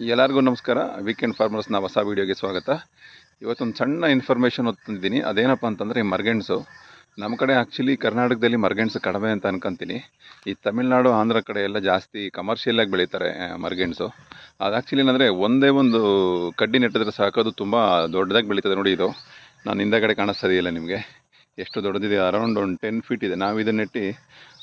ಎಲ್ಲರಿಗೂ ನಮಸ್ಕಾರ. ವೀಕೆಂಡ್ ಫಾರ್ಮರ್ಸ್ನ ಹೊಸ ವೀಡಿಯೋಗೆ ಸ್ವಾಗತ. ಇವತ್ತೊಂದು ಸಣ್ಣ ಇನ್ಫಾರ್ಮೇಷನ್ ತಂದಿದ್ದೀನಿ. ಅದೇನಪ್ಪ ಅಂತಂದರೆ ಈ ಮರ್ಗೆಣ್ಸು. ನಮ್ಮ ಕಡೆ ಆ್ಯಕ್ಚುಲಿ ಕರ್ನಾಟಕದಲ್ಲಿ ಮರ್ಗೆಣ್ಸು ಕಡಿಮೆ ಅಂತ ಅನ್ಕೊಂತೀನಿ. ಈ ತಮಿಳ್ನಾಡು, ಆಂಧ್ರ ಕಡೆ ಎಲ್ಲ ಜಾಸ್ತಿ ಕಮರ್ಷಿಯಲಾಗಿ ಬೆಳೀತಾರೆ ಮರ್ಗೆಣ್ಸು. ಅದು ಆ್ಯಕ್ಚುಲಿ ಏನಂದರೆ ಒಂದೇ ಒಂದು ಕಡ್ಡಿ ನೆಟ್ಟಿದ್ರೆ ಸಾಕು. ಅದು ತುಂಬ ದೊಡ್ಡದಾಗಿ ಬೆಳೀತದೆ ನೋಡಿ ಇದು. ನಾನು ಹಿಂದಗಡೆ ಕಾಣಿಸ್ತಾ ಇದೆಯಲ್ಲ ನಿಮಗೆ. ಎಷ್ಟು ದೊಡ್ಡದಿದೆ? ಅರೌಂಡ್ ಒಂದು ಟೆನ್ ಫೀಟ್ ಇದೆ. ನಾವು ಇದನ್ನ ನೆಟ್ಟು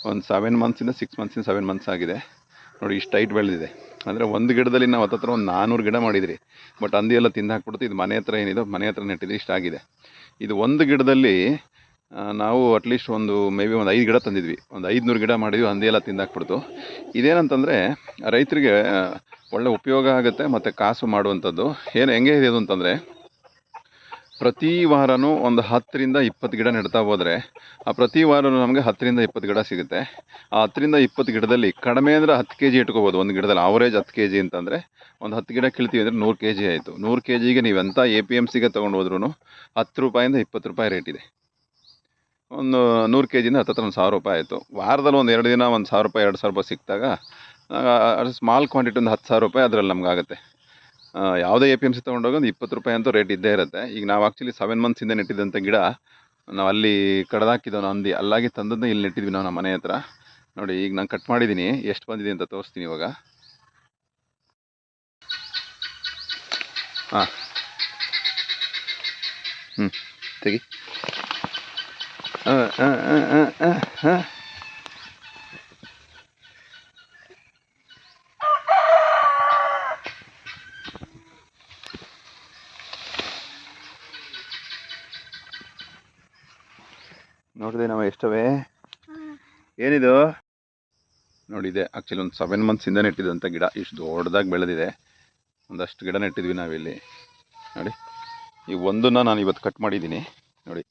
ಒಂದು ಸೆವೆನ್ ಮಂತ್ಸಿಂದ ಸಿಕ್ಸ್ ಮಂತ್ಸಿಂದ ಸೆವೆನ್ ಮಂತ್ಸ್ ಆಗಿದೆ. ನೋಡಿ ಇಷ್ಟು ಹೈಟ್ ಬೆಳೆದಿದೆ ಅಂದರೆ ಒಂದು ಗಿಡದಲ್ಲಿ ನಾವು ಹತ್ತತ್ರ ಒಂದು ನಾನ್ನೂರು ಗಿಡ ಮಾಡಿದ್ರಿ. ಬಟ್ ಹಂದಿ ಎಲ್ಲ ತಿಂದು ಹಾಕ್ಬಿಡ್ತು. ಇದು ಮನೆ ಹತ್ರ ಏನಿದೆ, ಮನೆ ಹತ್ರ ನೆಟ್ಟಿದ್ರೆ ಇಷ್ಟಾಗಿದೆ ಇದು ಒಂದು ಗಿಡದಲ್ಲಿ ನಾವು ಅಟ್ಲೀಸ್ಟ್ ಒಂದು ಮೇ ಬಿ ಒಂದು ಐದು ಗಿಡ ತಂದಿದ್ವಿ. ಒಂದು ಐದುನೂರು ಗಿಡ ಮಾಡಿದ್ವಿ, ಹಂದಿ ಎಲ್ಲ ತಿಂದು ಹಾಕ್ಬಿಡ್ತು. ಇದೇನಂತಂದರೆ, ರೈತರಿಗೆ ಒಳ್ಳೆ ಉಪಯೋಗ ಆಗುತ್ತೆ ಮತ್ತು ಕಾಸು ಮಾಡುವಂಥದ್ದು. ಏನು, ಹೆಂಗೆ ಇದೆ ಅದು ಅಂತಂದರೆ ಪ್ರತಿ ವಾರನೂ ಒಂದು ಹತ್ತರಿಂದ ಇಪ್ಪತ್ತು ಗಿಡ ನೆಡ್ತಾ ಹೋದರೆ ಆ ಪ್ರತಿ ವಾರನೂ ನಮಗೆ ಹತ್ತರಿಂದ ಇಪ್ಪತ್ತು ಗಿಡ ಸಿಗುತ್ತೆ. ಆ ಹತ್ತರಿಂದ ಇಪ್ಪತ್ತು ಗಿಡದಲ್ಲಿ ಕಡಿಮೆ ಅಂದರೆ ಹತ್ತು ಕೆ ಜಿ ಇಟ್ಕೋಬೋದು. ಒಂದು ಗಿಡದಲ್ಲಿ ಆವರೇಜ್ ಹತ್ತು ಕೆ ಜಿ ಅಂತಂದರೆ ಒಂದು ಹತ್ತು ಗಿಡ ಕೀಳ್ತೀವಿ ಅಂದರೆ ನೂರು ಕೆ ಜಿ ಆಯಿತು. ನೂರು ಕೆ ಜಿಗೆ ನೀವು ಎಂಥ ಎ ಪಿ ಎಂ ಸಿಗೆ ತೊಗೊಂಡು ಹೋದ್ರೂ ಹತ್ತು ರೂಪಾಯಿಂದ ಇಪ್ಪತ್ತು ರೂಪಾಯಿ ರೇಟ್ ಇದೆ. ಒಂದು ನೂರು ಕೆ ಜಿಯಿಂದ ಹತ್ತತ್ರ ಒಂದು ಸಾವಿರ ರೂಪಾಯಿ ಆಯಿತು. ವಾರದಲ್ಲಿ ಒಂದು ಎರಡು ದಿನ ಒಂದು ಸಾವಿರ ರೂಪಾಯಿ, ಎರಡು ಸಾವಿರ ರೂಪಾಯಿ ಸಿಕ್ಕಿದಾಗ ಸ್ಮಾಲ್ ಕ್ವಾಂಟಿಟಿ ಒಂದು ಹತ್ತು ಸಾವಿರ ರೂಪಾಯಿ ಅದರಲ್ಲಿ ನಮಗಾಗುತ್ತೆ ಯಾವುದೇ ಎ ಪಿ ಎಂ ಸಿ ತೊಗೊಂಡೋಗಿ ಒಂದು ಇಪ್ಪತ್ತು ರೂಪಾಯಿ ಅಂತೂ ರೇಟ್ ಇದ್ದೇ ಇರುತ್ತೆ. ಈಗ ನಾವು ಆ್ಯಕ್ಚುಲಿ ಸೆವೆನ್ ಮಂತ್ಸಿಂದ ನೆಟ್ಟಿದ್ದಂಥ ಗಿಡ ನಾವು ಅಲ್ಲಿ ಕಡ್ದಾಕಿದ್ದೋ ಅಂದು ಅಲ್ಲಾಗಿ ತಂದದ್ದು ಇಲ್ಲಿ ನೆಟ್ಟಿದ್ವಿ ನಾವು ನಮ್ಮ ಮನೆ ಹತ್ರ. ನೋಡಿ ಈಗ ನಾನು ಕಟ್ ಮಾಡಿದ್ದೀನಿ ಎಷ್ಟು ಬಂದಿದೆ ಅಂತ ತೋರಿಸ್ತೀನಿ ಇವಾಗ. ಹಾಂ. ಹ್ಞೂ ತೆಗಿ. ಹಾಂ ಹಾಂ ಹಾಂ ಹಾಂ ಆ, ನೋಡಿದೆ ನಾವು ಎಷ್ಟವೇ? ಏನಿದು? ನೋಡಿದೆ ಆ್ಯಕ್ಚುಲಿ ಒಂದು ಸೆವೆನ್ ಮಂತ್ಸಿಂದ ನೆಟ್ಟಿದಂಥ ಗಿಡ ಇಷ್ಟು ದೊಡ್ಡದಾಗಿ ಬೆಳೆದಿದೆ. ಒಂದಷ್ಟು ಗಿಡ ನೆಟ್ಟಿದ್ವಿ ನಾವಿಲ್ಲಿ. ನೋಡಿ ಈ ಒಂದನ್ನು ನಾನು ಇವತ್ತು ಕಟ್ ಮಾಡಿದ್ದೀನಿ. ನೋಡಿ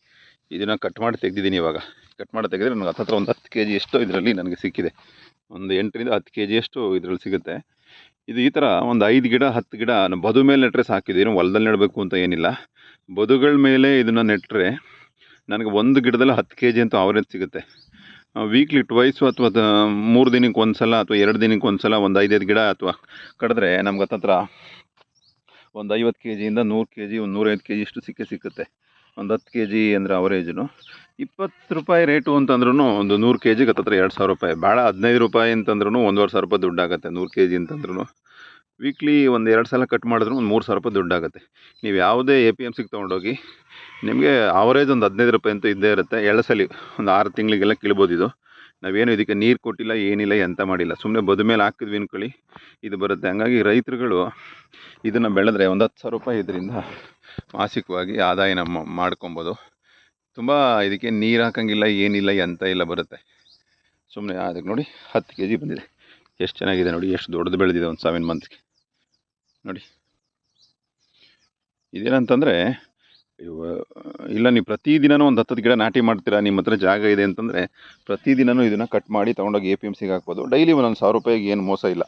ಇದನ್ನು ಕಟ್ ಮಾಡಿ ತೆಗೆದಿದ್ದೀನಿ ಇವಾಗ. ಕಟ್ ಮಾಡಿ ತೆಗೆದ್ರೆ ನನಗೆ ಹತ್ತತ್ರ ಒಂದು ಹತ್ತು ಕೆ ಜಿ ಎಷ್ಟು ಇದರಲ್ಲಿ ನನಗೆ ಸಿಕ್ಕಿದೆ. ಒಂದು ಎಂಟರಿಂದ ಹತ್ತು ಕೆ ಜಿಯಷ್ಟು ಇದರಲ್ಲಿ ಸಿಗುತ್ತೆ. ಇದು ಈ ಥರ ಒಂದು ಐದು ಗಿಡ ಹತ್ತು ಗಿಡ ಬದು ಮೇಲೆ ನೆಟ್ಟರೆ ಸಾಕಿದ್ದೀನಿ ಹೊಲದಲ್ಲಿ ನೆಡಬೇಕು ಅಂತ ಏನಿಲ್ಲ. ಬದುಗಳ ಮೇಲೆ ಇದನ್ನು ನೆಟ್ಟರೆ ನನಗೆ ಒಂದು ಗಿಡದಲ್ಲಿ ಹತ್ತು ಕೆ ಜಿ ಅಂತೂ ಅವರೇಜ್ ಸಿಗುತ್ತೆ. ವೀಕ್ಲಿ ಟ್ವೈಸು ಅಥವಾ ಮೂರು ದಿನಕ್ಕೆ ಒಂದು ಸಲ ಅಥವಾ ಎರಡು ದಿನಕ್ಕೆ ಒಂದು ಸಲ ಒಂದು ಐದೈದು ಗಿಡ ಅಥವಾ ಕಡಿದ್ರೆ ನಮ್ಗೆ ಹತ್ತತ್ರ ಒಂದು ಐವತ್ತು ಕೆ ಜಿಯಿಂದ ನೂರು ಕೆ ಜಿ ಒಂದು ನೂರೈದು ಕೆ ಜಿ ಇಷ್ಟು ಸಿಕ್ಕೆ ಸಿಕ್ಕುತ್ತೆ. ಒಂದು ಹತ್ತು ಕೆ ಜಿ ಅಂದರೆ ಅವರೇಜು ಇಪ್ಪತ್ತು ರೂಪಾಯಿ ರೇಟು ಅಂತಂದ್ರೂ ಒಂದು ನೂರು ಕೆ ಜಿಗೆ ಹತ್ತತ್ರ ಎರಡು ಸಾವಿರ ರೂಪಾಯಿ. ಭಾಳ ಹದಿನೈದು ರೂಪಾಯಿ ಅಂತಂದ್ರೂ ಒಂದುವರೆ ಸಾವಿರ ರೂಪಾಯಿ ದುಡ್ಡಾಗುತ್ತೆ ನೂರು ಕೆ ಜಿ ಅಂತಂದ್ರೂ ವೀಕ್ಲಿ ಒಂದು ಎರಡು ಸಲ ಕಟ್ ಮಾಡಿದ್ರು ಒಂದು ಮೂರು ಸಾವಿರ ರೂಪಾಯಿ ದುಡ್ಡಾಗುತ್ತೆ. ನೀವು ಯಾವುದೇ ಎ ಪಿ ಎಂ ಸಿಗೆ ತೊಗೊಂಡೋಗಿ, ನಿಮಗೆ ಆವರೇಜ್ ಒಂದು ಹದಿನೈದು ರೂಪಾಯಿ ಅಂತೂ ಇದ್ದೇ ಇರುತ್ತೆ. ಎರಡು ಸಲ ಒಂದು ಆರು ತಿಂಗಳಿಗೆಲ್ಲ ಕೀಳ್ಬೋದು ಇದು. ನಾವೇನು ಇದಕ್ಕೆ ನೀರು ಕೊಟ್ಟಿಲ್ಲ, ಏನಿಲ್ಲ, ಎಂತ ಮಾಡಿಲ್ಲ. ಸುಮ್ಮನೆ ಬದು ಮೇಲೆ ಹಾಕಿದ್ವಿ ಅನ್ಕೊಳ್ಳಿ, ಇದು ಬರುತ್ತೆ. ಹಂಗಾಗಿ ರೈತರುಗಳು ಇದನ್ನು ಬೆಳೆದ್ರೆ ಒಂದು ಹತ್ತು ಸಾವಿರ ರೂಪಾಯಿ ಇದರಿಂದ ಮಾಸಿಕವಾಗಿ ಆದಾಯ ನಮ್ಮ ಮಾಡ್ಕೊಬೋದು. ತುಂಬ ಇದಕ್ಕೆ ನೀರು ಹಾಕಂಗಿಲ್ಲ, ಏನಿಲ್ಲ, ಎಂತ ಇಲ್ಲ ಬರುತ್ತೆ. ಸುಮ್ಮನೆ ಅದಕ್ಕೆ ನೋಡಿ ಹತ್ತು ಕೆ ಜಿ ಬಂದಿದೆ. ಎಷ್ಟು ಚೆನ್ನಾಗಿದೆ ನೋಡಿ, ಎಷ್ಟು ದೊಡ್ಡದು ಬೆಳೆದಿದೆ ಒಂದು ಸೆವೆನ್ ಮಂತ್ಸ್ಗೆ ನೋಡಿ. ಇದೇನಂತಂದರೆ ಇಲ್ಲ ನೀವು ಪ್ರತಿದಿನವೂ ಒಂದು ಹತ್ತತ್ತು ಗಿಡ ನಾಟಿ ಮಾಡ್ತೀರಾ, ನಿಮ್ಮ ಹತ್ರ ಜಾಗ ಇದೆ ಅಂತಂದರೆ, ಪ್ರತಿದಿನನೂ ಇದನ್ನು ಕಟ್ ಮಾಡಿ ತೊಗೊಂಡೋಗಿ ಎ ಪಿ ಎಂ ಸಿಗೆ ಹಾಕ್ಬೋದು. ಡೈಲಿ ಒಂದೊಂದು ಸಾವಿರ ರೂಪಾಯಿಗೆ ಏನು ಮೋಸ ಇಲ್ಲ.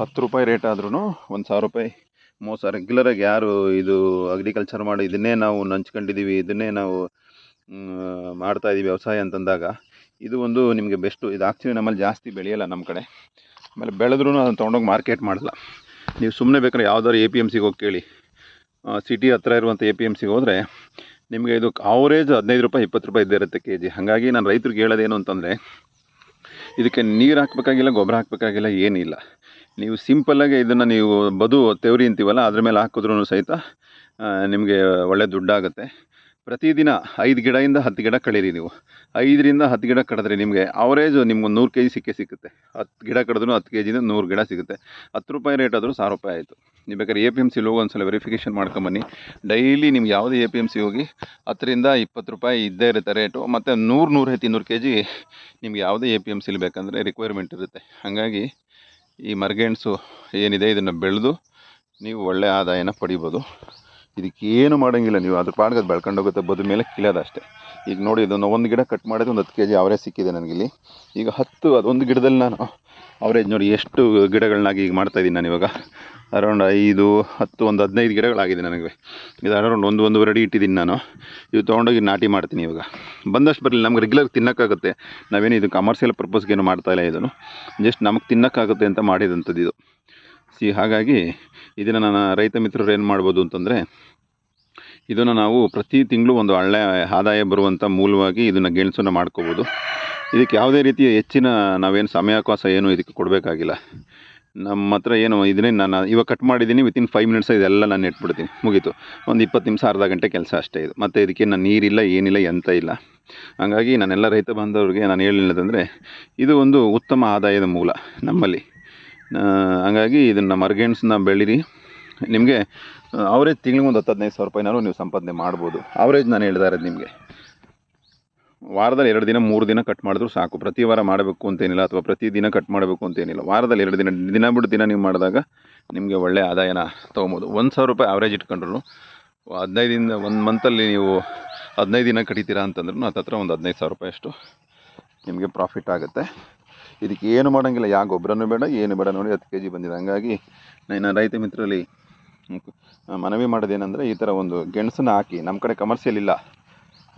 ಹತ್ತು ರೂಪಾಯಿ ರೇಟ್ ಆದ್ರೂ ಒಂದು ಸಾವಿರ ರೂಪಾಯಿ ಮೋಸ. ರೆಗ್ಯುಲರಾಗಿ ಯಾರು ಇದು ಅಗ್ರಿಕಲ್ಚರ್ ಮಾಡಿ ಇದನ್ನೇ ನಾವು ನಂಚ್ಕೊಂಡಿದ್ದೀವಿ ಇದನ್ನೇ ನಾವು ಮಾಡ್ತಾ ಇದ್ದೀವಿ ವ್ಯವಸಾಯ ಅಂತಂದಾಗ, ಇದು ಒಂದು ನಿಮಗೆ ಬೆಸ್ಟು ಇದು ಆಕ್ಚುಲಿ ನಮ್ಮಲ್ಲಿ ಜಾಸ್ತಿ ಬೆಳೆಯಲ್ಲ ನಮ್ಮ ಕಡೆ. ಆಮೇಲೆ ಬೆಳೆದ್ರೂ ಅದನ್ನು ತೊಗೊಂಡೋಗಿ ಮಾರ್ಕೆಟ್ ಮಾಡಲ್ಲ. ನೀವು ಸುಮ್ಮನೆ ಬೇಕಾದ್ರೆ ಯಾವ್ದಾದ್ರು ಎ ಪಿ ಎಂ ಸಿಗೆ ಹೋಗಿ ಕೇಳಿ. ಸಿಟಿ ಹತ್ರ ಇರುವಂಥ ಎ ಪಿ ಎಂ ಸಿಗೆ ಹೋದರೆ ನಿಮಗೆ ಇದು ಆವರೇಜ್ ಹದಿನೈದು ರೂಪಾಯಿ, ಇಪ್ಪತ್ತು ರೂಪಾಯಿ ಇದ್ದೇ ಇರುತ್ತೆ ಕೆ ಜಿ ಹಾಗಾಗಿ ನಾನು ರೈತರಿಗೆ ಹೇಳೋದೇನು ಅಂತಂದರೆ, ಇದಕ್ಕೆ ನೀರು ಹಾಕಬೇಕಾಗಿಲ್ಲ, ಗೊಬ್ಬರ ಹಾಕಬೇಕಾಗಿಲ್ಲ ಏನಿಲ್ಲ ನೀವು ಸಿಂಪಲ್ಲಾಗಿ ಇದನ್ನು ನೀವು ಬದು ತೆವರಿ ಅಂತೀವಲ್ಲ, ಅದ್ರ ಮೇಲೆ ಹಾಕಿದ್ರೂ ಸಹಿತ ನಿಮಗೆ ಒಳ್ಳೆ ದುಡ್ಡಾಗುತ್ತೆ. ಪ್ರತಿದಿನ ಐದು ಗಿಡದಿಂದ ಹತ್ತು ಗಿಡ ಕಳೀರಿ ನೀವು. ಐದರಿಂದ ಹತ್ತು ಗಿಡ ಕಡಿದ್ರೆ ನಿಮಗೆ ಅವರೇಜು ನಿಮ್ಗೆ ಒಂದು ನೂರು ಕೆ ಜಿ ಸಿಕ್ಕೇ ಸಿಗುತ್ತೆ ಹತ್ತು ಗಿಡ ಕಡಿದ್ರೂ ಹತ್ತು ಕೆ ಜಿಯಿಂದ ನೂರು ಗಿಡ ಸಿಗುತ್ತೆ ಹತ್ತು ರೂಪಾಯಿ ರೇಟ್ ಆದರೂ ಸಾವಿರ ರೂಪಾಯಿ ಆಯಿತು. ನೀವು ಬೇಕಾದ್ರೆ ಎ ಪಿ ಎಂ ಸಿಲಿ ಹೋಗಿ ಒಂದ್ಸಲ ವೆರಿಫಿಕೇಷನ್ ಮಾಡ್ಕೊಂಬನ್ನಿ ಡೈಲಿ ನಿಮ್ಗೆ ಯಾವುದೇ ಎ ಪಿ ಎಂ ಸಿ ಹೋಗಿ ಹತ್ತರಿಂದ ಇಪ್ಪತ್ತು ರೂಪಾಯಿ ಇದ್ದೇ ಇರುತ್ತೆ ರೇಟು ಮತ್ತು ನೂರು ನೂರೈವತ್ತು ಇನ್ನೂರು ಕೆ ಜಿ ನಿಮ್ಗೆ ಯಾವುದೇ ಎ ಪಿ ಎಂ ಸಿಲಿ ಬೇಕಂದರೆ ರಿಕ್ವೈರ್ಮೆಂಟ್ ಇರುತ್ತೆ. ಹಾಗಾಗಿ ಈ ಮರ್ಗೆಣ್ಸು ಏನಿದೆ ಇದನ್ನು ಬೆಳೆದು ನೀವು ಒಳ್ಳೆಯ ಆದಾಯನ ಪಡಿಬೋದು. ಇದಕ್ಕೇನು ಮಾಡೋಂಗಿಲ್ಲ. ನೀವು ಅದ್ರ ಪಾಡ್ಗೆ ಅದು ಬೆಳ್ಕೊಂಡು ಹೋಗುತ್ತೆ. ಬದು ಮೇಲೆ ಕೀಳೋದು ಅಷ್ಟೇ. ಈಗ ನೋಡಿ ಇದನ್ನು ಒಂದು ಗಿಡ ಕಟ್ ಮಾಡಿದ್ರೆ ಒಂದು ಹತ್ತು ಕೆ ಜಿ ಅವರೇ ಸಿಕ್ಕಿದೆ ನನಗಿಲ್ಲಿ. ಈಗ ಹತ್ತು, ಅದೊಂದು ಗಿಡದಲ್ಲಿ ನಾನು ಅವರೇಜ್ ನೋಡಿ ಎಷ್ಟು ಗಿಡಗಳನ್ನಾಗಿ ಈಗ ಮಾಡ್ತಾಯಿದ್ದೀನಿ ನಾನು ಇವಾಗ. ಅರೌಂಡ್ ಐದು, ಹತ್ತು, ಒಂದು ಹದಿನೈದು ಗಿಡಗಳಾಗಿದೆ ನನಗೆ. ಇದು ಅರೌಂಡ್ ಒಂದು, ಒಂದೂವರೆ ಅಡಿ ಇಟ್ಟಿದ್ದೀನಿ ನಾನು. ಇದು ತೊಗೊಂಡೋಗಿ ನಾಟಿ ಮಾಡ್ತೀನಿ ಇವಾಗ. ಬಂದಷ್ಟು ಬರಲಿ ನಮ್ಗೆ ರೆಗ್ಯುಲರ್ ತಿನ್ನೋಕ್ಕಾಗುತ್ತೆ. ನಾವೇನು ಇದು ಕಮರ್ಷಿಯಲ್ ಪರ್ಪಸ್ಗೇನು ಮಾಡ್ತಾಯಿಲ್ಲ ಇದನ್ನು. ಜಸ್ಟ್ ನಮಗೆ ತಿನ್ನೋಕ್ಕಾಗುತ್ತೆ ಅಂತ ಮಾಡಿದಂಥದ್ದು ಇದು. ಸಿ, ಹಾಗಾಗಿ ಇದನ್ನು ನಾನು ರೈತ ಮಿತ್ರರು ಏನು ಮಾಡ್ಬೋದು ಅಂತಂದರೆ, ಇದನ್ನು ನಾವು ಪ್ರತಿ ತಿಂಗಳು ಒಂದು ಹಳ್ಳೆ ಆದಾಯ ಬರುವಂಥ ಮೂಲವಾಗಿ ಇದನ್ನು ಗೆಣಸನ್ನು ಮಾಡ್ಕೋಬೋದು. ಇದಕ್ಕೆ ಯಾವುದೇ ರೀತಿಯ ಹೆಚ್ಚಿನ ನಾವೇನು ಸಮಯಾವಕಾಶ ಏನು ಇದಕ್ಕೆ ಕೊಡಬೇಕಾಗಿಲ್ಲ. ನಮ್ಮ ಹತ್ರ ಏನು ಇದನ್ನೇ ನಾನು ಇವಾಗ ಕಟ್ ಮಾಡಿದ್ದೀನಿ ವಿತಿನ್ ಫೈವ್ ಮಿನಿಟ್ಸ್ ಇದೆಲ್ಲ ನಾನು ಇಟ್ಬಿಡ್ತೀನಿ ಮುಗೀತು. ಒಂದು ಇಪ್ಪತ್ತು ನಿಮಿಷ, ಅರ್ಧ ಗಂಟೆ ಕೆಲಸ ಅಷ್ಟೇ ಇದು. ಮತ್ತು ಇದಕ್ಕೆ ನಾನು ನೀರಿಲ್ಲ, ಏನಿಲ್ಲ ಎಂತ ಇಲ್ಲ. ಹಾಗಾಗಿ ನಾನೆಲ್ಲ ರೈತ ಬಾಂಧವರಿಗೆ ನಾನು ಹೇಳಿಲ್ಲದಂದರೆ ಇದು ಒಂದು ಉತ್ತಮ ಆದಾಯದ ಮೂಲ ನಮ್ಮಲ್ಲಿ. ಹಾಗಾಗಿ ಇದನ್ನು ನ ಬೆಳೀರಿ ನಿಮಗೆ ಅವರೇಜ್ ತಿಂಗಳಿಗೆ ಒಂದು ಹತ್ತು ಹದಿನೈದು ಸಾವಿರ ರೂಪಾಯಿನಾರು ನೀವು ಸಂಪಾದನೆ ಮಾಡ್ಬೋದು. ಅವರೇಜ್ ನಾನು ಹೇಳ್ತಾ ಇರೋದು ನಿಮಗೆ. ವಾರದಲ್ಲಿ ಎರಡು ದಿನ, ಮೂರು ದಿನ ಕಟ್ ಮಾಡಿದ್ರು ಸಾಕು. ಪ್ರತಿ ವಾರ ಮಾಡಬೇಕು ಅಂತೇನಿಲ್ಲ ಅಥವಾ ಪ್ರತಿ ದಿನ ಕಟ್ ಮಾಡಬೇಕು ಅಂತೇನಿಲ್ಲ ವಾರದಲ್ಲಿ ಎರಡು ದಿನ ದಿನ ಬಿಟ್ಟು ದಿನ ನೀವು ಮಾಡಿದಾಗ ನಿಮಗೆ ಒಳ್ಳೆಯ ಆದಾಯನ ತೊಗೊಬೋದು. ಒಂದು ಸಾವಿರ ರೂಪಾಯಿ ಅವರೇಜ್ ಇಟ್ಕೊಂಡ್ರು ಹದಿನೈದಿಂದ ಒಂದು ಮಂತಲ್ಲಿ ನೀವು ಹದಿನೈದು ದಿನ ಕಡಿತೀರಾ ಅಂತಂದ್ರೂ ಹತ್ತತ್ರ ಒಂದು ಹದಿನೈದು ಸಾವಿರ ರೂಪಾಯಿ ಅಷ್ಟು ನಿಮಗೆ ಪ್ರಾಫಿಟ್ ಆಗುತ್ತೆ. ಇದಕ್ಕೆ ಏನು ಮಾಡೋಂಗಿಲ್ಲ. ಯಾವ ಗೊಬ್ಬರನೂ ಬೇಡ, ಏನು ಬೇಡ ನೋಡಿ ಹತ್ತು ಕೆ ಜಿ ಬಂದಿದೆ. ಹಂಗಾಗಿ ನಾನು ರೈತ ಮಿತ್ರರಲ್ಲಿ ಮನವಿ ಮಾಡೋದೇನೆಂದರೆ ಈ ಥರ ಒಂದು ಗೆಣಸನ್ನು ಹಾಕಿ, ನಮ್ಮ ಕಡೆ ಕಮರ್ಷಿಯಲ್ ಇಲ್ಲ.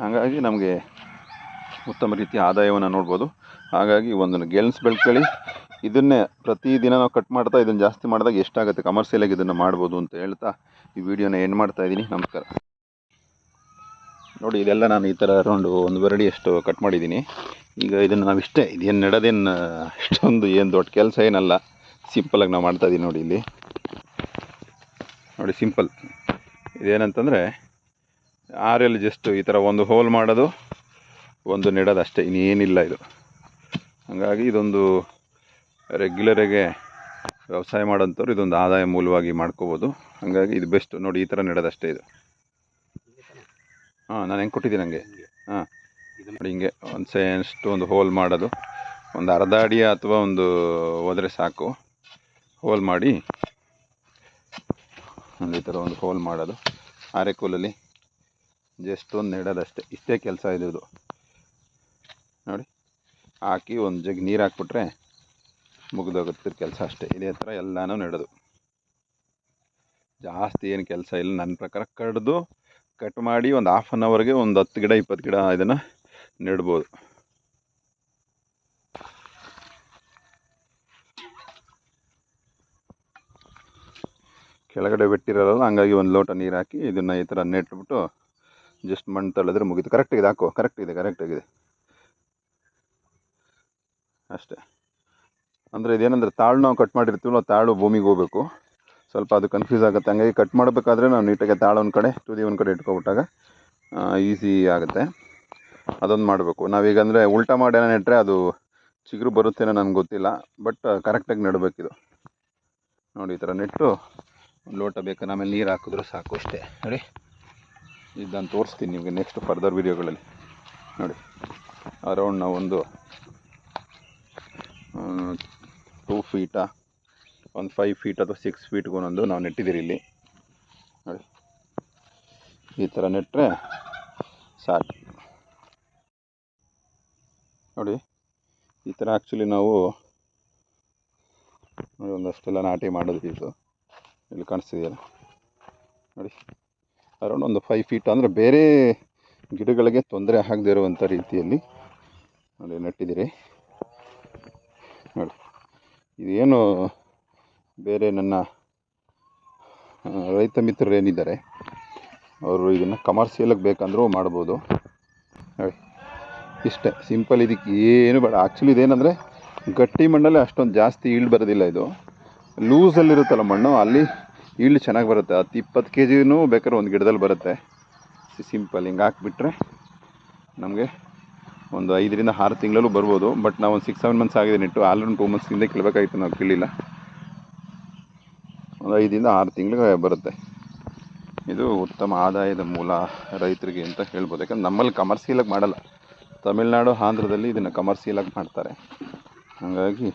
ಹಾಗಾಗಿ ನಮಗೆ ಉತ್ತಮ ರೀತಿಯ ಆದಾಯವನ್ನು ನೋಡ್ಬೋದು. ಹಾಗಾಗಿ ಒಂದು ಗೆಣಸು ಬೆಳ್ಕೊಳ್ಳಿ ಇದನ್ನೇ ಪ್ರತಿದಿನ ನಾವು ಕಟ್ ಮಾಡ್ತಾ ಇದನ್ನು ಜಾಸ್ತಿ ಮಾಡಿದಾಗ ಎಷ್ಟಾಗುತ್ತೆ? ಕಮರ್ಷಿಯಲಾಗಿ ಇದನ್ನು ಮಾಡ್ಬೋದು ಅಂತ ಹೇಳ್ತಾ ಈ ವಿಡಿಯೋನ ಎಂಡ್ ಮಾಡ್ತಾ ಇದ್ದೀನಿ. ನಮಸ್ಕಾರ. ನೋಡಿ, ಇದೆಲ್ಲ ನಾನು ಈ ಥರ ಅರೌಂಡು ಒಂದು ಬರಡಿ ಅಷ್ಟು ಕಟ್ ಮಾಡಿದ್ದೀನಿ. ಈಗ ಇದನ್ನು ನಾವು ಇಷ್ಟೇ ಇದೇನು ನೆಡೋದೇನು ಅಷ್ಟೊಂದು ಏನು ದೊಡ್ಡ ಕೆಲಸ ಏನಲ್ಲ. ಸಿಂಪಲಾಗಿ ನಾವು ಮಾಡ್ತಾ ಇದ್ದೀವಿ ನೋಡಿ ಇಲ್ಲಿ. ನೋಡಿ ಸಿಂಪಲ್ ಇದೇನಂತಂದರೆ, ಆರಲ್ಲಿ ಜಸ್ಟ್ ಈ ಥರ ಒಂದು ಹೋಲ್ ಮಾಡೋದು, ಒಂದು ನೆಡೋದು ಅಷ್ಟೇ, ಇನ್ನೇನಿಲ್ಲ ಇದು. ಹಾಗಾಗಿ ಇದೊಂದು ರೆಗ್ಯುಲರಾಗೆ ವ್ಯವಸಾಯ ಮಾಡೋಂಥವ್ರು ಇದೊಂದು ಆದಾಯ ಮೂಲವಾಗಿ ಮಾಡ್ಕೋಬೋದು. ಹಾಗಾಗಿ ಇದು ಬೆಸ್ಟ್ ನೋಡಿ, ಈ ಥರ ನೆಡೋದಷ್ಟೇ ಇದು. ಹಾಂ ನಾನು ಹೆಂಗೆ ಕೊಟ್ಟಿದ್ದೀನಿ ನನಗೆ ಹಾಂ. ನೋಡಿ ಹಿಂಗೆ ಒಂದು ಸೇಷ್ಟು ಒಂದು ಹೋಲ್ ಮಾಡೋದು. ಒಂದು ಅರ್ಧ ಅಡಿಯ ಅಥವಾ ಒಂದು ಹೋದರೆ ಸಾಕು. ಹೋಲ್ ಮಾಡಿ. ಒಂದು ಈ ಥರ ಒಂದು ಹೋಲ್ ಮಾಡೋದು. ಆರೆಕೋಲಲ್ಲಿ ಜಸ್ಟ್ ಒಂದು ನೆಡೋದಷ್ಟೇ. ಇಷ್ಟೇ ಕೆಲಸ ಇದ್ದು ನೋಡಿ. ಹಾಕಿ ಒಂದು ಜಗ್ ನೀರು ಹಾಕ್ಬಿಟ್ರೆ ಮುಗಿದೋಗುತ್ತೆ ಕೆಲಸ ಅಷ್ಟೇ. ಇದೇ ಥರ ಎಲ್ಲನೂ ನೆಡೋದು. ಜಾಸ್ತಿ ಏನು ಕೆಲಸ ಇಲ್ಲ. ನನ್ನ ಪ್ರಕಾರ ಕಡ್ದು ಕಟ್ ಮಾಡಿ ಒಂದು ಹಾಫ್ ಆನ್ ಅವರ್ಗೆ ಒಂದು ಹತ್ತು ಗಿಡ, ಇಪ್ಪತ್ತು ಗಿಡ ಇದನ್ನು ನೆಡ್ಬೋದು. ಕೆಳಗಡೆ ಬಿಟ್ಟಿರೋಲ್ಲ ಹಂಗಾಗಿ ಒಂದು ಲೋಟ ನೀರು ಹಾಕಿ ಇದನ್ನು ಈ ಥರ ನೆಟ್ಬಿಟ್ಟು ಜಸ್ಟ್ ಮಣ್ಣು ತಳೆದ್ರೆ ಮುಗೀತು. ಕರೆಕ್ಟಾಗಿದೆ ಹಾಕು. ಕರೆಕ್ಟ್ ಇದೆ ಕರೆಕ್ಟಾಗಿದೆ ಅಷ್ಟೇ. ಅಂದರೆ ಇದೇನಂದ್ರೆ ತಾಳು ನಾವು ಕಟ್ ಮಾಡಿರ್ತೀವಲ್ಲ, ತಾಳು ಭೂಮಿಗೆ ಹೋಗ್ಬೇಕು. ಸ್ವಲ್ಪ ಅದು ಕನ್ಫ್ಯೂಸ್ ಆಗುತ್ತೆ. ಹಂಗಾಗಿ ಕಟ್ ಮಾಡಬೇಕಾದ್ರೆ ನಾವು ನೀಟಾಗಿ ತಾಳ ಒಂದು ಕಡೆ, ತುದಿ ಒಂದು ಕಡೆ ಇಟ್ಕೊಬಿಟ್ಟಾಗ ಈಸಿ ಆಗುತ್ತೆ. ಅದೊಂದು ಮಾಡಬೇಕು. ನಾವೀಗ ಅಂದರೆ ಉಲ್ಟಾ ಮಾಡಿ ಏನೋ ನೆಟ್ಟರೆ ಅದು ಚಿಗುರು ಬರುತ್ತೇನೋ ನನಗೆ ಗೊತ್ತಿಲ್ಲ ಬಟ್ ಕರೆಕ್ಟಾಗಿ ನೆಡಬೇಕಿದು ನೋಡಿ ಈ ಥರ ನೆಟ್ಟು, ಒಂದು ಲೋಟ ಬೇಕು ಆಮೇಲೆ ನೀರು ಹಾಕಿದ್ರು ಸಾಕು ಅಷ್ಟೇ. ನೋಡಿ ಇದು ನಾನು ತೋರಿಸ್ತೀನಿ ನಿಮಗೆ ನೆಕ್ಸ್ಟ್ ಫರ್ದರ್ ವೀಡಿಯೋಗಳಲ್ಲಿ ನೋಡಿ ಅರೌಂಡ್ ನಾವು ಒಂದು ಟೂ ಫೀಟಾ ಒಂದು ಫೈವ್ ಫೀಟ್ ಅಥವಾ ಸಿಕ್ಸ್ ಫೀಟ್ಗೆ ಒಂದೊಂದು ನಾವು ನೆಟ್ಟಿದ್ದೀರಿ ಇಲ್ಲಿ. ನೋಡಿ. ಈ ಥರ ನೆಟ್ಟರೆ ಸಾಕು. ನೋಡಿ, ಈ ಥರ ಆ್ಯಕ್ಚುಲಿ ನಾವು ನೋಡಿ, ಒಂದಷ್ಟೆಲ್ಲ ನಾಟಿ ಮಾಡೋದು ಇದು. ಇಲ್ಲಿ ಕಾಣಿಸ್ತಿದೆಯಲ್ಲ. ನೋಡಿ. ಅರೌಂಡ್ ಒಂದು ಫೈವ್ ಫೀಟ್ ಅಂದರೆ ಬೇರೆ ಗಿಡಗಳಿಗೆ ತೊಂದರೆ ಆಗದೇ ಇರುವಂಥ ರೀತಿಯಲ್ಲಿ ನೋಡಿ, ನೆಟ್ಟಿದ್ದೀರಿ. ನೋಡಿ. ಇದೇನು ಬೇರೆ ನನ್ನ ರೈತ ಮಿತ್ರರು ಏನಿದ್ದಾರೆ, ಅವರು ಇದನ್ನು ಕಮರ್ಷಿಯಲಾಗಿ ಬೇಕಂದ್ರೂ ಮಾಡ್ಬೋದು. ಇಷ್ಟೇ ಸಿಂಪಲ್ ಇದಕ್ಕೆ ಏನು ಬೇಡ. ಆ್ಯಕ್ಚುಲಿ ಇದೇನಂದರೆ, ಗಟ್ಟಿ ಮಣ್ಣಲ್ಲಿ ಅಷ್ಟೊಂದು ಜಾಸ್ತಿ ಈಲ್ಡ್ ಬರೋದಿಲ್ಲ ಇದು. ಲೂಸಲ್ಲಿರುತ್ತಲ್ಲ ಮಣ್ಣು, ಅಲ್ಲಿ ಈಲ್ಡ್ ಚೆನ್ನಾಗಿ ಬರುತ್ತೆ. ಹತ್ತು ಇಪ್ಪತ್ತು ಕೆ ಜಿನೂ ಬೇಕಾದ್ರೆ ಒಂದು ಗಿಡದಲ್ಲಿ ಬರುತ್ತೆ. ಸಿಂಪಲ್ ಹಿಂಗೆ ಹಾಕ್ಬಿಟ್ರೆ ನಮಗೆ ಒಂದು ಐದರಿಂದ ಆರು ತಿಂಗಳಲ್ಲೂ ಬರ್ಬೋದು. ಬಟ್ ನಾವು ಒಂದು ಸಿಕ್ಸ್ ಸೆವೆನ್ ಮಂತ್ಸ್ ಆಗಿದೆ ನೆಟ್ಟು. ಆಲ್ರೆಡಿ ಟೂ ಮಂತ್ಸ್ ಹಿಂದೆ ಕೇಳಬೇಕಾಗಿತ್ತು, ನಾವು ಕೀಳಿಲ್ಲ. ಒಂದು ಐದರಿಂದ ಆರು ತಿಂಗಳಿಗೆ ಬರುತ್ತೆ. ಇದು ಉತ್ತಮ ಆದಾಯದ ಮೂಲ ರೈತರಿಗೆ ಅಂತ ಹೇಳ್ಬೋದು. ಯಾಕಂದ್ರೆ ನಮ್ಮಲ್ಲಿ ಕಮರ್ಷಿಯಲಾಗಿ ಮಾಡಲ್ಲ. ತಮಿಳ್ನಾಡು, ಆಂಧ್ರದಲ್ಲಿ ಇದನ್ನು ಕಮರ್ಷಿಯಲಾಗಿ ಮಾಡ್ತಾರೆ. ಹಾಗಾಗಿ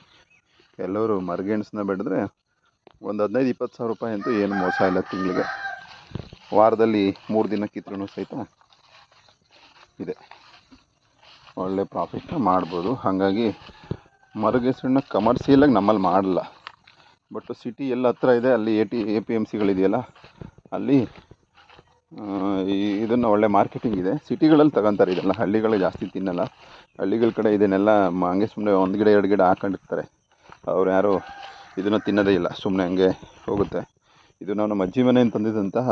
ಎಲ್ಲರೂ ಮರ್ಗೆಣ್ಸನ್ನ ಬೆಳೆದ್ರೆ ಒಂದು ಹದಿನೈದು, ಇಪ್ಪತ್ತು ಸಾವಿರ ರೂಪಾಯಿ ಅಂತೂ ಏನು ಮೋಸ ಇಲ್ಲ ತಿಂಗಳಿಗೆ. ವಾರದಲ್ಲಿ ಮೂರು ದಿನ ಕಿತ್ರೂ ಸಹಿತ ಇದೆ. ಒಳ್ಳೆ ಪ್ರಾಫಿಟ್ನ ಮಾಡ್ಬೋದು. ಹಾಗಾಗಿ ಮರಗೆಸರನ್ನ ಕಮರ್ಷಿಯಲಾಗಿ ನಮ್ಮಲ್ಲಿ ಮಾಡಲ್ಲ. ಬಟ್ ಸಿಟಿ ಎಲ್ಲ ಹತ್ರ ಇದೆ, ಅಲ್ಲಿ A T A P M ಸಿಗಳಿದೆಯಲ್ಲ ಅಲ್ಲಿ ಇದನ್ನು ಒಳ್ಳೆ ಮಾರ್ಕೆಟಿಂಗ್ ಇದೆ. ಸಿಟಿಗಳಲ್ಲಿ ತಗೊಂತಾರೆ ಇದೆಲ್ಲ, ಹಳ್ಳಿಗಳು ಜಾಸ್ತಿ ತಿನ್ನಲ್ಲ. ಹಳ್ಳಿಗಳ ಕಡೆ ಇದನ್ನೆಲ್ಲ ಹಂಗೆ ಸುಮ್ಮನೆ ಒಂದು ಗಿಡ, ಎರಡು ಗಿಡ ಹಾಕೊಂಡಿರ್ತಾರೆ. ಅವ್ರು ಯಾರು ಇದನ್ನು ತಿನ್ನೋದೇ ಇಲ್ಲ ಸುಮ್ಮನೆ ಹಂಗೆ ಹೋಗುತ್ತೆ. ಇದು ನಾವು ನಮ್ಮ ಅಜ್ಜಿ ಮನೆಯಿಂದ ತಂದಿದ್ದಂತಹ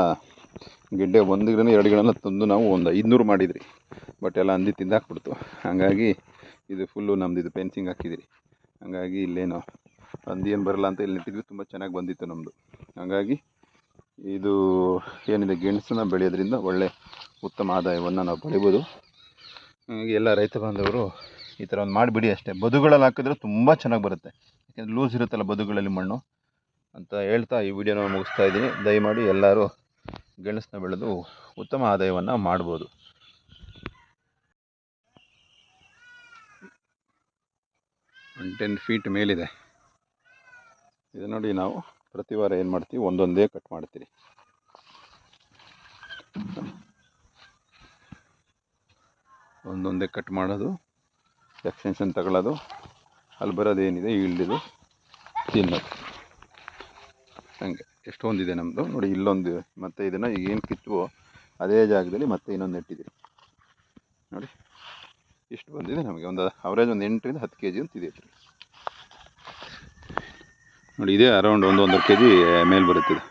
ಗಿಡ್ಡೆ, ಒಂದು ಗಿಡನ ಎರಡು ಗಿಡನ ತಂದು ನಾವು ಒಂದು ಐದುನೂರು ಮಾಡಿದ್ರಿ. ಬಟ್ ಎಲ್ಲ ಅಂದಿ ತಿಂದಾಕ್ಬಿಡ್ತು. ಹಾಗಾಗಿ ಇದು ಫುಲ್ಲು ನಮ್ದು ಇದು ಪೆನ್ಸಿಂಗ್ ಹಾಕಿದಿರಿ. ಹಾಗಾಗಿ ಇಲ್ಲೇನು ಹಂದಿ ಏನು ಬರಲ್ಲ ಅಂತ ಇಲ್ಲಿ ನೆಟ್ಟಿದ್ವಿ ತುಂಬ ಚೆನ್ನಾಗಿ ಬಂದಿತ್ತು ನಮ್ಮದು ಹಾಗಾಗಿ ಇದು ಏನಿದೆ, ಗೆಣಸನ್ನ ಬೆಳೆಯೋದ್ರಿಂದ ಒಳ್ಳೆ ಉತ್ತಮ ಆದಾಯವನ್ನು ನಾವು ಪಡಿಬೋದು. ಹಾಗಾಗಿ ಎಲ್ಲ ರೈತ ಬಾಂಧವರು ಈ ಥರ ಒಂದು ಮಾಡಿಬಿಡಿ ಅಷ್ಟೇ. ಬದುಗಳಲ್ಲಿ ಹಾಕಿದ್ರೆ ತುಂಬ ಚೆನ್ನಾಗಿ ಬರುತ್ತೆ. ಯಾಕೆಂದರೆ ಲೂಸ್ ಇರುತ್ತಲ್ಲ ಬದುಗಳಲ್ಲಿ ಮಣ್ಣು. ಅಂತ ಹೇಳ್ತಾ ಈ ವಿಡಿಯೋನ ಮುಗಿಸ್ತಾ ಇದ್ದೀನಿ. ದಯಮಾಡಿ ಎಲ್ಲರೂ ಗೆಣಸನ್ನ ಬೆಳೆದು ಉತ್ತಮ ಆದಾಯವನ್ನು ಮಾಡ್ಬೋದು. ಒನ್ ಟೆನ್ ಫೀಟ್ ಮೇಲಿದೆ. ಇದು ನೋಡಿ ನಾವು. ಪ್ರತಿ ವಾರ ಏನು ಮಾಡ್ತೀವಿ? ಒಂದೊಂದೇ ಕಟ್ ಮಾಡ್ತೀರಿ. ಒಂದೊಂದೇ ಕಟ್ ಮಾಡೋದು ಎಕ್ಸ್ಟೆನ್ಷನ್ ತಗೊಳ್ಳೋದು ಅಲ್ಲಿ ಬರೋದು ಏನಿದೆ ಇಳ್ದಿದು ತಿನ್ನೋದು. ಹಂಗೆ. ಎಷ್ಟೊಂದಿದೆ ನಮ್ಮದು ನೋಡಿ ಇಲ್ಲೊಂದು, ಮತ್ತು ಇದನ್ನು ಏನು ಕಿತ್ತುವೋ ಅದೇ ಜಾಗದಲ್ಲಿ ಮತ್ತೆ ಇನ್ನೊಂದು ನೆಟ್ಟಿದ್ದೀರಿ. ನೋಡಿ. ಇಷ್ಟು ಬಂದಿದೆ ನಮಗೆ. ಒಂದು ಅವರೇಜ್ ಒಂದು ಎಂಟರಿಂದ ಹತ್ತು ಕೆ ಜಿ ಅಂತ ಇದೆ ನೋಡಿ ಇದೇ ಅರೌಂಡ್ ಒಂದು ಒಂದೂವರೆ ಕೆ ಜಿ ಮೇಲೆ ಬರುತ್ತಿದೆ.